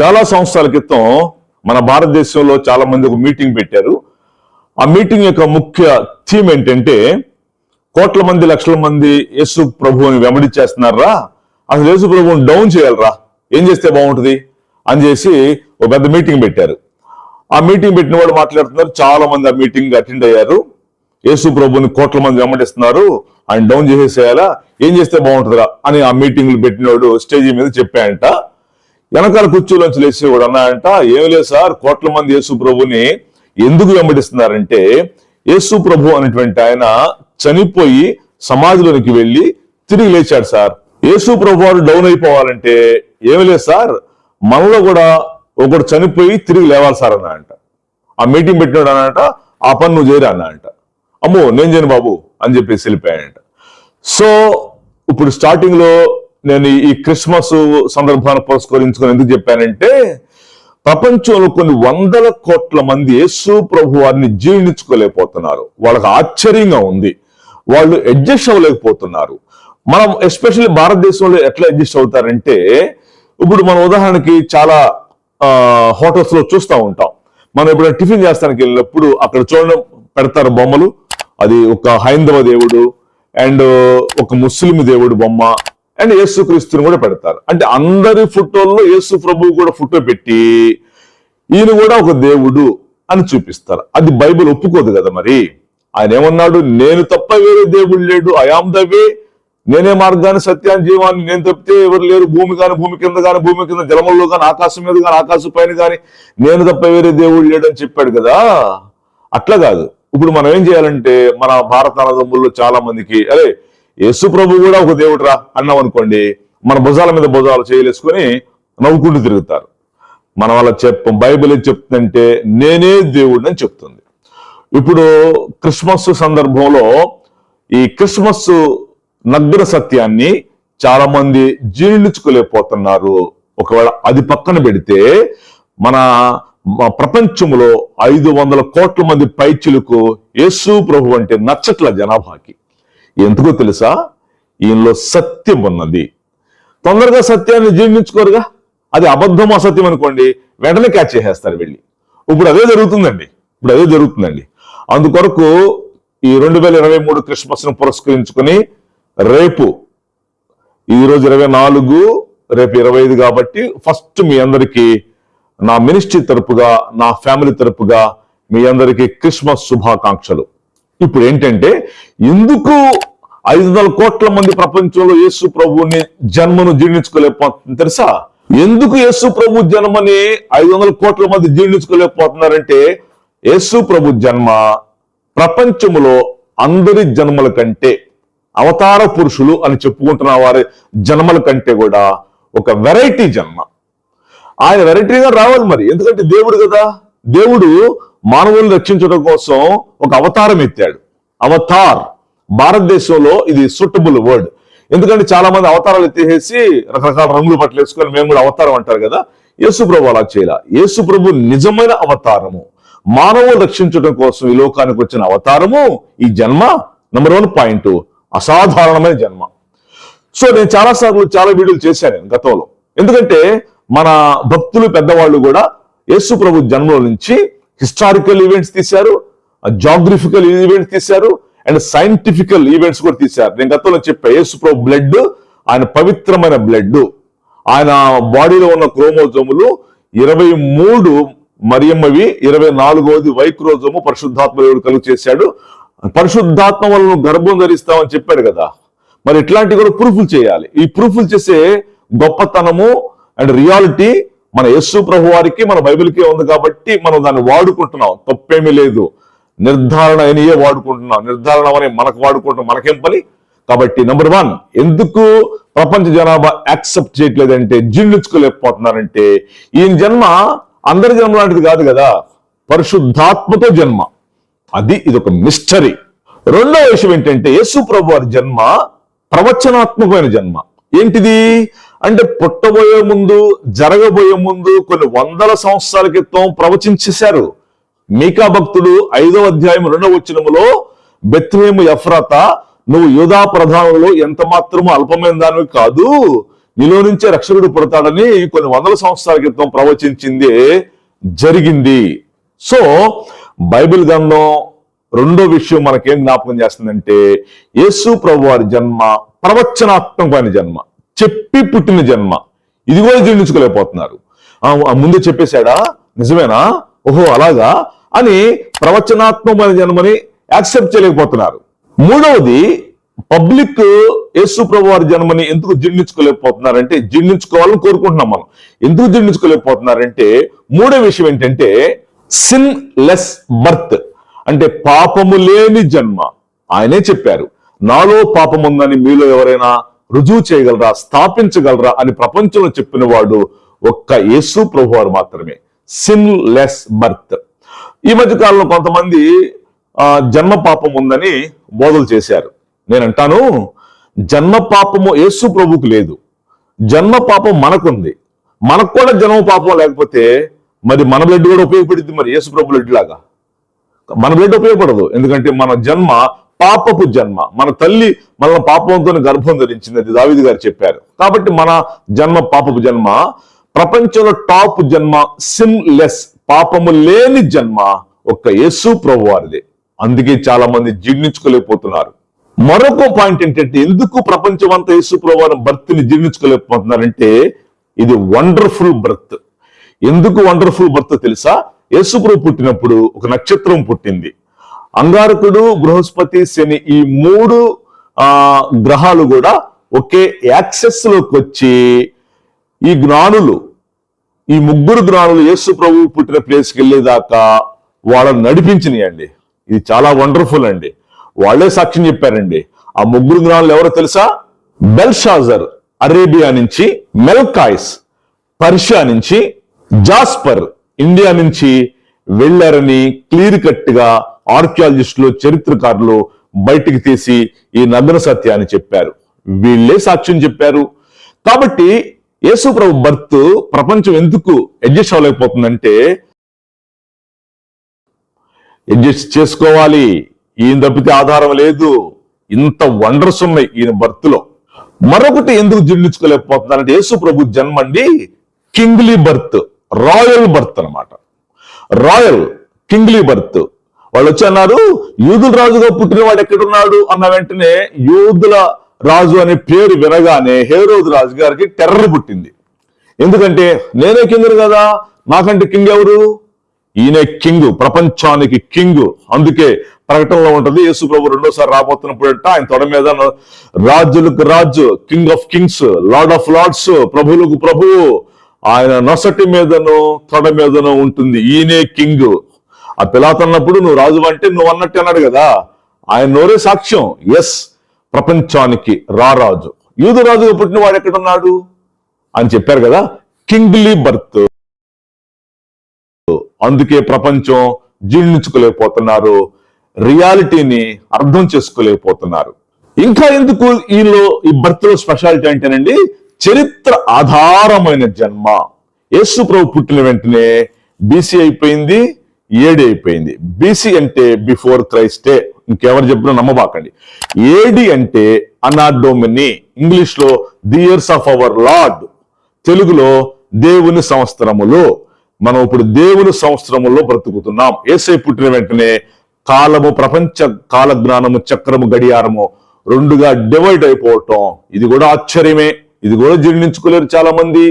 చాలా సంవత్సరాల క్రితం మన భారతదేశంలో చాలా మంది ఒక మీటింగ్ పెట్టారు. ఆ మీటింగ్ యొక్క ముఖ్య థీమ్ ఏంటంటే కోట్ల మంది లక్షల మంది యేసు ప్రభువుని వెంబడించేస్తున్నారా అసలు యేసు ప్రభువుని డౌన్ చేయాలరా? ఏం చేస్తే బాగుంటుంది? అని చేసి ఒక పెద్ద మీటింగ్ పెట్టారు. ఆ మీటింగ్ పెట్టిన వాళ్ళు మాట్లాడుతున్నారు. చాలా మంది ఆ మీటింగ్ అటెండ్ అయ్యారు. యేసు ప్రభుని కోట్ల మంది వెంబడిస్తున్నారు. ఆయన డౌన్ చేసేసేయాలా? ఏం చేస్తే బాగుంటుందిరా? అని ఆ మీటింగ్లు పెట్టినోడు స్టేజ్ మీద చెప్పాయంట వెనకాల కుర్చీలోంచి లేచి వాడు అన్నాయంట ఏం లేదు సార్ కోట్ల మంది యేసు ప్రభుని ఎందుకు వెంబడిస్తున్నారంటే యేసు ప్రభు అనేటువంటి ఆయన చనిపోయి సమాధిలోనికి వెళ్ళి తిరిగి లేచాడు సార్. యేసు ప్రభు వారు డౌన్ అయిపోవాలంటే ఏమి లేదు సార్ మనలో కూడా ఒకడు చనిపోయి తిరిగి లేవాలి సార్ అన్న అంట ఆ మీటింగ్ పెట్టినాడు అనంట ఆ పని నువ్వు చేయరా అన్న అంట అమ్మో నేను చేయను బాబు అని చెప్పేసి వెళ్ళిపోయాడంట. సో ఇప్పుడు స్టార్టింగ్లో నేను ఈ క్రిస్మస్ సందర్భాన్ని పురస్కరించుకొని ఎందుకు చెప్పానంటే ప్రపంచంలో కొన్ని వందల కోట్ల మంది యేసు ప్రభు వారిని జీర్ణించుకోలేకపోతున్నారు. వాళ్ళకి ఆశ్చర్యంగా ఉంది. వాళ్ళు అడ్జస్ట్ అవ్వలేకపోతున్నారు. మనం ఎస్పెషల్లీ భారతదేశంలో ఎట్లా అడ్జస్ట్ అవుతారంటే ఇప్పుడు మన ఉదాహరణకి చాలా హోటల్స్లో చూస్తూ ఉంటాం. మనం ఎప్పుడైనా టిఫిన్ చేస్తానికి వెళ్ళినప్పుడు అక్కడ చూడడం పెడతారు బొమ్మలు. అది ఒక హైందవ దేవుడు అండ్ ఒక ముస్లిం దేవుడు బొమ్మ. అండ్ యేసుక్రీస్తుని కూడా పెడతారు. అంటే అందరి ఫోటోల్లో యేసు ప్రభు కూడా ఫోటో పెట్టి ఈయన కూడా ఒక దేవుడు అని చూపిస్తారు. అది బైబిల్ ఒప్పుకోదు కదా మరి? ఆయన ఏమన్నాడు? నేను తప్ప వేరే దేవుడు లేడు. అయాం దవే నేనే మార్గాన్ని సత్యాన్ని జీవాన్ని నేను తప్పితే ఎవరు లేరు. భూమి కాని భూమి కింద కానీ భూమి కింద జలముల్లో కానీ ఆకాశం మీద కానీ ఆకాశం పైన కానీ నేను తప్ప వేరే దేవుడు లేడు అని చెప్పాడు కదా? అట్లా కాదు. ఇప్పుడు మనం ఏం చేయాలంటే మన భారత చాలా మందికి అరే యేసు ప్రభు కూడా ఒక దేవుడు రా అన్నాం అనుకోండి మన భుజాల మీద భుజాలు చేయలేసుకొని నవ్వుకుంటూ తిరుగుతారు. మన వాళ్ళ చెప్పం బైబిల్ చెప్తుందంటే నేనే దేవుడిని అని చెప్తుంది. ఇప్పుడు క్రిస్మస్ సందర్భంలో ఈ క్రిస్మస్ నగ్న సత్యాన్ని చాలా మంది జీర్ణించుకోలేకపోతున్నారు. ఒకవేళ అది పక్కన పెడితే మన మన ప్రపంచంలో ఐదు వందల కోట్ల మంది పైచులకు యేసు ప్రభు అంటే నచ్చట్ల జనాభాకి. ఎందుకో తెలుసా? ఈయనలో సత్యం ఉన్నది. తొందరగా సత్యాన్ని జీర్ణించుకోరుగా. అది అబద్ధం అసత్యం అనుకోండి వెంటనే క్యాచ్ చేసేస్తారు వెళ్ళి. ఇప్పుడు అదే జరుగుతుందండి. ఇప్పుడు అదే జరుగుతుందండి. అందుకొరకు ఈ రెండు వేల ఇరవై మూడు క్రిస్మస్ను పురస్కరించుకుని రేపు ఈ రోజు ఇరవై నాలుగు రేపు ఇరవై ఐదు కాబట్టి ఫస్ట్ మీ అందరికీ నా మినిస్ట్రీ తరపుగా నా ఫ్యామిలీ తరపుగా మీ అందరికీ క్రిస్మస్ శుభాకాంక్షలు. ఇప్పుడు ఏంటంటే ఎందుకు ఐదు వందల కోట్ల మంది ప్రపంచంలో యేసు ప్రభువుని జన్మను జీర్ణించుకోలేకపోతుంది తెలుసా? ఎందుకు యేసు ప్రభు జన్మని ఐదు వందల కోట్ల మంది జీర్ణించుకోలేకపోతున్నారంటే యేసు ప్రభు జన్మ ప్రపంచములో అందరి జన్మల కంటే అవతార పురుషులు అని చెప్పుకుంటున్న వారి జన్మల కంటే కూడా ఒక వెరైటీ జన్మ. ఆయన వెరైటీగా రావాలి మరి. ఎందుకంటే దేవుడు కదా. దేవుడు మానవుల్ని రక్షించడం కోసం ఒక అవతారం ఎత్తాడు. అవతార్. భారతదేశంలో ఇది సూటబుల్ వర్డ్ ఎందుకంటే చాలా మంది అవతారాలు ఎత్తేసి రకరకాల రంగులు బట్టలు వేసుకొని మేము కూడా అవతారం అంటారు కదా. యేసు ప్రభు అలా చేయాల. యేసు ప్రభు నిజమైన అవతారము. మానవులు రక్షించడం కోసం ఈ లోకానికి వచ్చిన అవతారము ఈ జన్మ. నెంబర్ వన్ పాయింట్ అసాధారణమైన జన్మ. సో నేను చాలా సార్లు చాలా వీడియోలు చేశాను నేను గతంలో. ఎందుకంటే మన భక్తులు పెద్దవాళ్ళు కూడా యేసు ప్రభు జన్మలో నుంచి హిస్టారికల్ ఈవెంట్స్ తీశారు జాగ్రఫికల్ ఈవెంట్స్ తీశారు అండ్ సైంటిఫికల్ ఈవెంట్స్ కూడా తీశారు. నేను గతంలో చెప్పా యేసు ప్రభు బ్లడ్ ఆయన పవిత్రమైన బ్లడ్. ఆయన బాడీలో ఉన్న క్రోమోజోములు ఇరవై మూడు మరియమ్మవి ఇరవై నాలుగవది వైక్రోజోము పరిశుద్ధాత్మ దేవుడు కలుగు చేశాడు. పరిశుద్ధాత్మ వల్ల గర్భం ధరిస్తామని చెప్పాడు కదా. మరి ఇట్లాంటివి కూడా ప్రూఫ్లు చేయాలి. ఈ ప్రూఫ్లు చేసే గొప్పతనము అండ్ రియాలిటీ మన యస్సు ప్రభు వారికి మన బైబిల్కే ఉంది కాబట్టి మనం దాన్ని వాడుకుంటున్నాం. తప్పేమీ లేదు. నిర్ధారణ అనియే వాడుకుంటున్నాం. నిర్ధారణ అని మనకు వాడుకుంటున్నాం మనకేం పని? కాబట్టి నెంబర్ వన్ ఎందుకు ప్రపంచ జనాభా యాక్సెప్ట్ చేయట్లేదంటే జీర్ణించుకోలేకపోతున్నారంటే ఈయన జన్మ అందరి జన్మ లాంటిది కాదు కదా. పరిశుద్ధాత్మతో జన్మ. అది ఇది ఒక మిస్టరీ రెండవ విషయం ఏంటంటే యేసు ప్రభు వారి జన్మ ప్రవచనాత్మకమైన జన్మ. ఏంటిది? అంటే పుట్టబోయే ముందు జరగబోయే ముందు కొన్ని వందల సంవత్సరాల క్రితం ప్రవచించేశారు. మీకా భక్తుడు ఐదో అధ్యాయం రెండవ వచనములో బెత్లేము ఎఫ్రాత నువ్వు యోధా ప్రధానంలో ఎంత మాత్రము అల్పమైన దానివి కాదు నీలో నుంచే రక్షకుడు పుడతాడని కొన్ని వందల సంవత్సరాల క్రితం ప్రవచించింది జరిగింది. సో బైబిల్ గ్రంథం రెండో విషయం మనకేం జ్ఞాపకం చేస్తుందంటే యేసు ప్రభు వారి జన్మ ప్రవచనాత్మకమైన జన్మ చెప్పి పుట్టిన జన్మ. ఇది కూడా జీర్ణించుకోలేకపోతున్నారు. ముందు చెప్పేశాడా? నిజమేనా? ఓహో అలాగా? అని ప్రవచనాత్మకమైన జన్మని యాక్సెప్ట్ చేయలేకపోతున్నారు. మూడవది పబ్లిక్ యేసు ప్రభు వారి జన్మని ఎందుకు జీర్ణించుకోలేకపోతున్నారంటే జీర్ణించుకోవాలని కోరుకుంటున్నాం మనం. ఎందుకు జీర్ణించుకోలేకపోతున్నారంటే మూడో విషయం ఏంటంటే సిన్ లెస్ బర్త్ అంటే పాపము లేని జన్మ. ఆయనే చెప్పారు నాలో పాపం ఉందని మీలో ఎవరైనా రుజువు చేయగలరా స్థాపించగలరా అని ప్రపంచంలో చెప్పిన వాడు ఒక్క యేసు ప్రభు వారు మాత్రమే. సిన్ లెస్ బర్త్ ఈ మధ్య కాలంలో కొంతమంది ఆ, జన్మ పాపం ఉందని బోధలు చేశారు. నేను అంటాను జన్మ పాపము యేసు ప్రభుకు లేదు. జన్మ పాపం మనకుంది. మనకు కూడా జన్మ పాపం లేకపోతే మరి మన బ్లడ్ కూడా ఉపయోగపడుద్ది మరి యేసు ప్రభు బ్లడ్ లాగా? మన బ్లడ్ ఉపయోగపడదు. ఎందుకంటే మన జన్మ పాపపు జన్మ. మన తల్లి మన పాపంతో గర్భం ధరించింది అది దావిది గారు చెప్పారు. కాబట్టి మన జన్మ పాపపు జన్మ ప్రపంచంలో టాప్ జన్మ సిమ్ లెస్ పాపము లేని జన్మ ఒక్క యేసు ప్రభు వారిదే. అందుకే చాలా మంది జీర్ణించుకోలేకపోతున్నారు. మరొక పాయింట్ ఏంటంటే ఎందుకు ప్రపంచం అంతా యేసు ప్రభు వారి జీర్ణించుకోలేకపోతున్నారంటే ఇది వండర్ఫుల్ బర్త్. ఎందుకు వండర్ఫుల్ బర్త్ తెలుసా? యేసుప్రభు పుట్టినప్పుడు ఒక నక్షత్రం పుట్టింది. అంగారకుడు బృహస్పతి శని ఈ మూడు ఆ గ్రహాలు కూడా ఒకే యాక్సెస్లోకి వచ్చి ఈ జ్ఞానులు ఈ ముగ్గురు జ్ఞానులు యేసు ప్రభు పుట్టిన ప్లేస్కి వెళ్ళేదాకా వాళ్ళని నడిపించినాయండి. ఇది చాలా వండర్ఫుల్ అండి. వాళ్ళే సాక్ష్యం చెప్పారండి. ఆ ముగ్గురు జ్ఞానులు ఎవరో తెలుసా? బెల్షాజర్ అరేబియా నుంచి మెల్కాయిస్ పర్షియా నుంచి జాస్పర్ ఇండియా నుంచి వెళ్ళారని క్లియర్ కట్గా ఆర్కియాలజిస్టులు చరిత్రకారులు బయటికి తీసి ఈ నగ్న సత్యాన్ని చెప్పారు. వీళ్ళే సాక్ష్యం చెప్పారు. కాబట్టి యేసు ప్రభు బర్త్ ప్రపంచం ఎందుకు అడ్జస్ట్ అవ్వలేకపోతుందంటే అడ్జస్ట్ చేసుకోవాలి. ఈయన తప్పితే ఆధారం లేదు. ఇంత వండర్స్ ఉన్నాయి ఈయన బర్త్లో మరొకటి ఎందుకు జీర్ణించుకోలేకపోతున్నారంటే యేసు ప్రభు జన్మండి కింగ్లీ బర్త్ రాయల్ బర్త్ అన్నమాట. Royal kingly birth. వాళ్ళు వచ్చి అన్నారు యూదుల రాజుగా పుట్టిన వాడు ఎక్కడున్నాడు? అన్న వెంటనే యూదుల రాజు అనే పేరు వినగానే హేరోజు రాజు గారికి టెర్రర్ పుట్టింది. ఎందుకంటే నేనే కింగ్ కదా? నాకంటే కింగ్ ఎవరు? ఈయన కింగ్ ప్రపంచానికి కింగ్. అందుకే ప్రకటనలో ఉంటది యేసు ప్రభు రెండోసారి రాబోతున్నప్పుడట ఆయన తొడ మీద రాజులకు రాజు king of kings lord of lords ప్రభువులకు ప్రభువు ఆయన నొసటి మీదను తొడ మీదను ఉంటుంది. ఈయనే కింగ్. ఆ పిలాతన్నప్పుడు నువ్వు రాజు అంటే నువ్వు అన్నట్టు అన్నాడు కదా. ఆయన నోరే సాక్ష్యం. ఎస్ ప్రపంచానికి రారాజు. యూదురాజుగా పుట్టిన వాడు ఎక్కడున్నాడు? అని చెప్పారు కదా కింగ్లీ బర్త్. అందుకే ప్రపంచం జీర్ణించుకోలేకపోతున్నారు రియాలిటీని అర్థం చేసుకోలేకపోతున్నారు. ఇంకా ఎందుకు ఈలో ఈ బర్త్లో స్పెషాలిటీ అంటేనండి చరిత్ర ఆధారమైన జన్మ. యేసు ప్రభు పుట్టిన వెంటనే బీసీ అయిపోయింది ఏడి అయిపోయింది బీసీ అంటే బిఫోర్ క్రైస్టే. ఇంకెవరు చెప్పినా నమ్మబాకండి. ఏడి అంటే అనాడోమిని ఇంగ్లీష్లో the years of our lord తెలుగులో దేవుని సంవత్సరములో. మనం ఇప్పుడు దేవుని సంవత్సరములో బ్రతుకుతున్నాం. ఏసై పుట్టిన వెంటనే కాలము ప్రపంచ కాల జ్ఞానము చక్రము గడియారము రెండుగా డివైడ్ అయిపోవటం. ఇది కూడా ఆశ్చర్యమే. ఇది కూడా జీర్ణించుకోలేరు చాలా మంది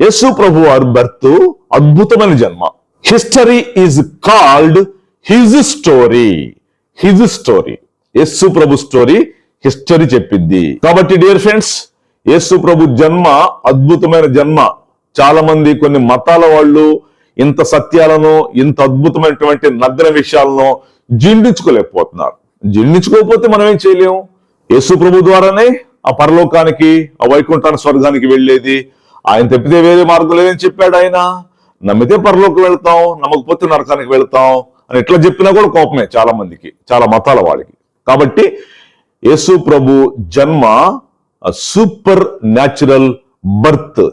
యేసు ప్రభు వారు బర్త్ అద్భుతమైన జన్మ. History is called his story. His story Yesu Prabhu story history చెప్పింది కాబట్టి డియర్ ఫ్రెండ్స్ యేసు ప్రభు జన్మ అద్భుతమైన జన్మ. చాలా మంది కొన్ని మతాల వాళ్ళు ఇంత సత్యాలను ఇంత అద్భుతమైనటువంటి నగ్న విషయాలను జీర్ణించుకోలేకపోతున్నారు. జీర్ణించుకోకపోతే మనం ఏం చేయలేము యేసు ప్రభు ద్వారానే ఆ పరలోకానికి ఆ వైకుంఠాన్ని స్వర్గానికి వెళ్ళేది. ఆయన తప్పితే వేరే మార్గం లేదని చెప్పాడు ఆయన? నమ్మితే పరలోకి వెళ్తాం నమ్మకపోతే నరకానికి వెళ్తాం. అని ఎట్లా చెప్పినా కూడా కోపమే చాలా మందికి చాలా మతాల వాళ్ళకి. కాబట్టి యేసు ప్రభు జన్మ సూపర్ న్యాచురల్ బర్త్.